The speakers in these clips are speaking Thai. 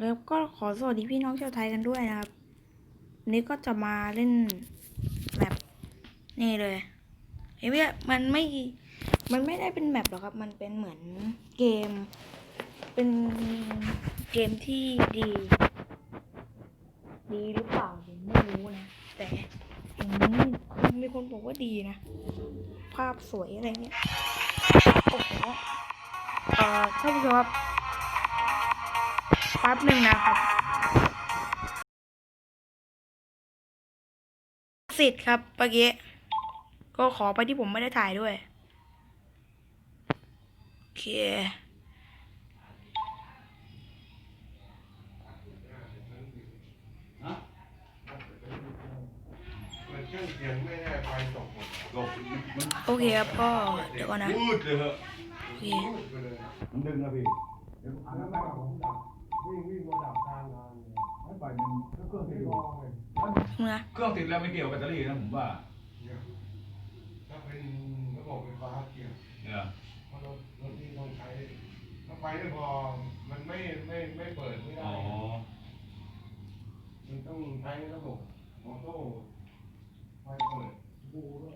แล้วก็ขอสวัสดีพี่น้องชาวไทยกันด้วยนะครับวันนี้ก็จะมาเล่นแบบนี่เลยเฮ้ยมันไม่ มันไม่ได้เป็นแมปหรอกครับ มันเป็นเหมือนเกม เป็นเกมที่ดี ดีหรือเปล่าผมไม่รู้นะ แต่มีคนบอกว่าดีนะ ภาพสวยอะไรเงี้ยโอ้โหเอ่อท่านผู้ชมครับ แป๊บหนึ่งนะครับสิทธิ์ครับเมื่อกี้ก็ขอไปที่ผมไม่ได้ถ่ายด้วย โอเคมันเครื่องเสียงไม่ได้ไฟตกหมดหลบมันโอเคครับก็เดี๋ยวก่อนนะพูดเลยเหอะโอเค พูดไปเลยมันดึงนะพี่เดี๋ยวอ่านแล้วแล้วก็ผมดับวิ่งวิ่งมาดับทางงานเลยให้ปล่อยมันก็เครื่องติไม่ดพอเลยมึงนะเครื่องติดแล้วไม่เกี่ยวกับแบตเตอรี่นะผมว่าเนี่ยถ้าเป็นระบบไฟฟ้าเกี่ยวเนี่ยเพราะรถรถที่ต้องใช้ถ้าไฟไม่พอมันไม่ไม่ไม่เปิดไม่ได้อ๋อมันต้องใช้ระบบออโต้ไฟเปิดบูด้วย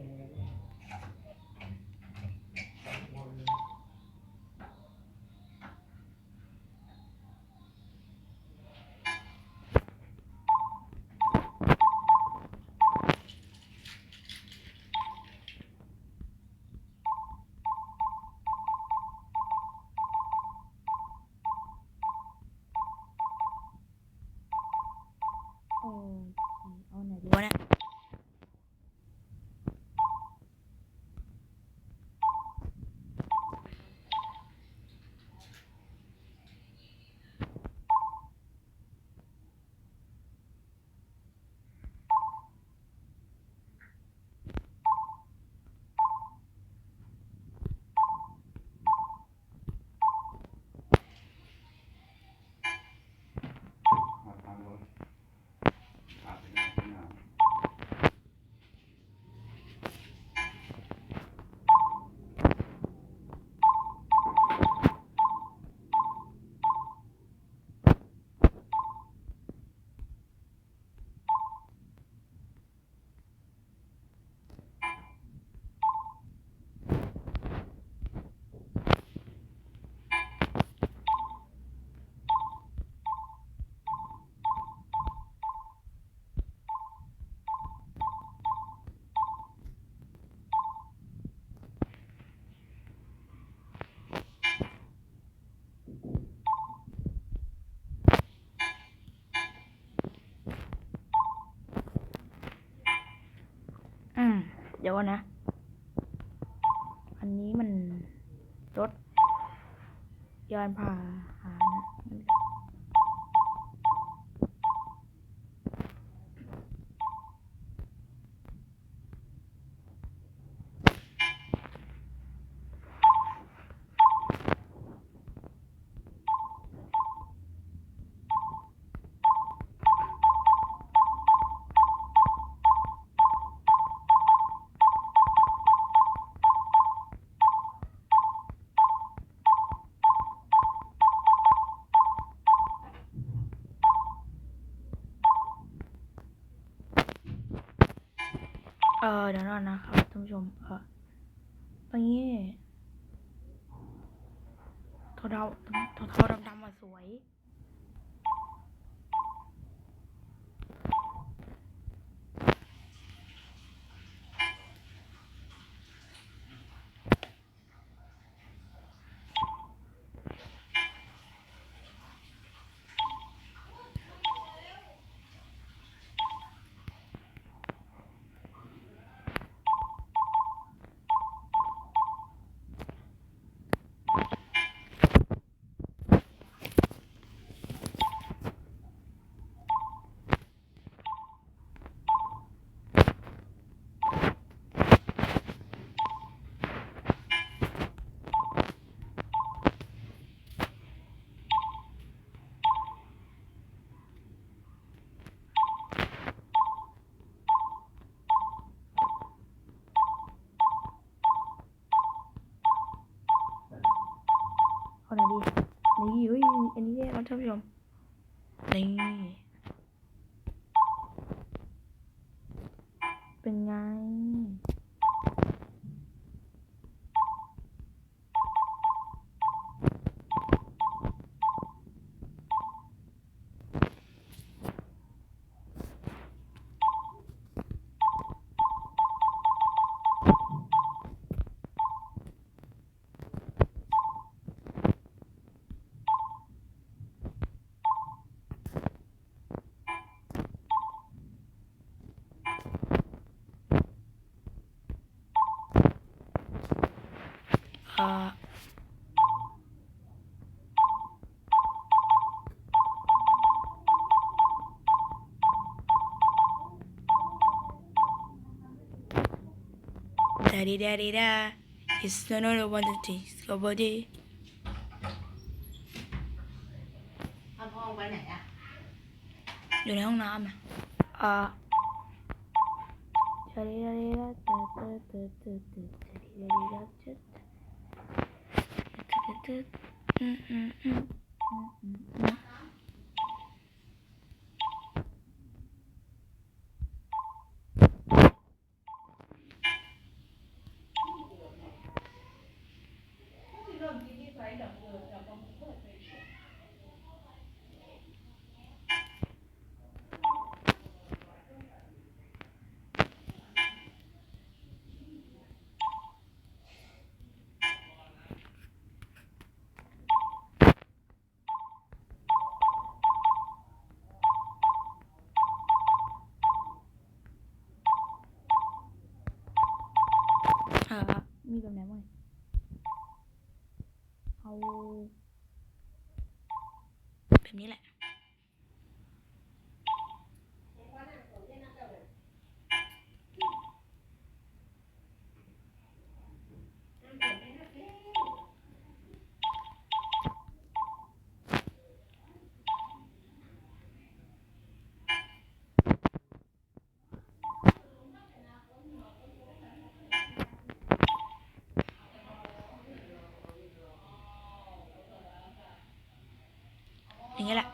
เดี๋ยวนนะ อันนี้มันรถยานพาหนะ เดี๋ยวก่อนนะครับท่านผู้ชมเออตรงนี้ทาเทาเทาเทาดำๆมาสวย นดีนี่เฮ้ยอันนี้เนี่ยท่านผู้ชมนี่เป็นไง เอ่อดาดีดาดีดา It's another one that is over there เอาพ่อไปไหนอะอยู่ในห้องน้ำอะเอ่อดาดีดาดีดาดาดาดาดาดาดาดีดาดีดาดาดา ดาอื ครับมีแบบไหนบ้างเอาแบบนี้แหละ อย่างนี้แหละ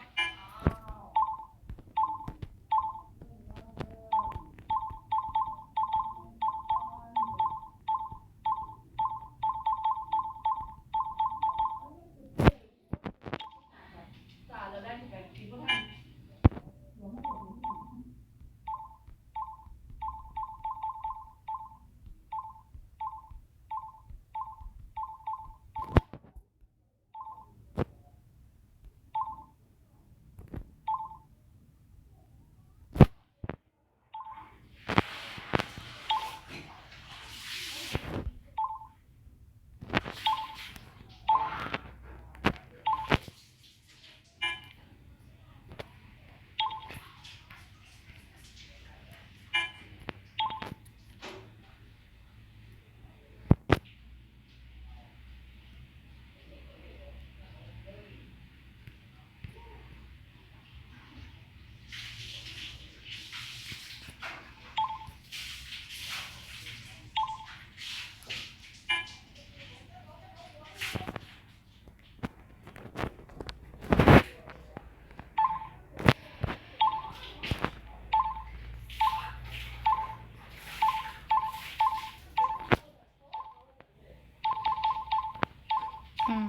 อืม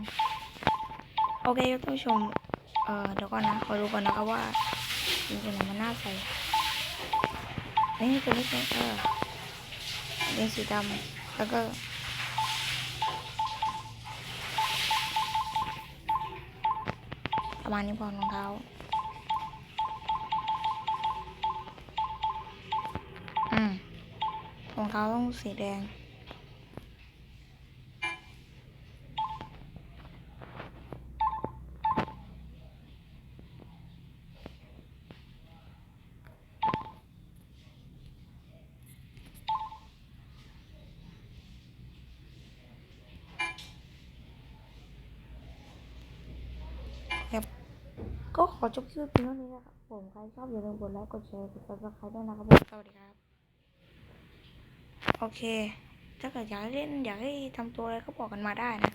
โอ เคท่านผู้ชม เอ่อเดี๋ยวก่อนนะขอดูก่อนนะครับว่าจริงๆแล้วมันน่าใส่นี่ตัวนี้เป็นเออเป็นสีดำแล้วก็ประมาณนี้พอรองเท้าอืมรองเท้าต้องสีแดง ก็ขอจบคลิปเพียงเท่านี้นะครับผมใครชอบอย่าลืมกดไลค์กดแชร์กด subscribe ด้วยนะครับผมสวัสดีครับโอเค ถ้าเกิดอยากให้เล่นอยากให้ทำตัวอะไรก็บอกกันมาได้นะ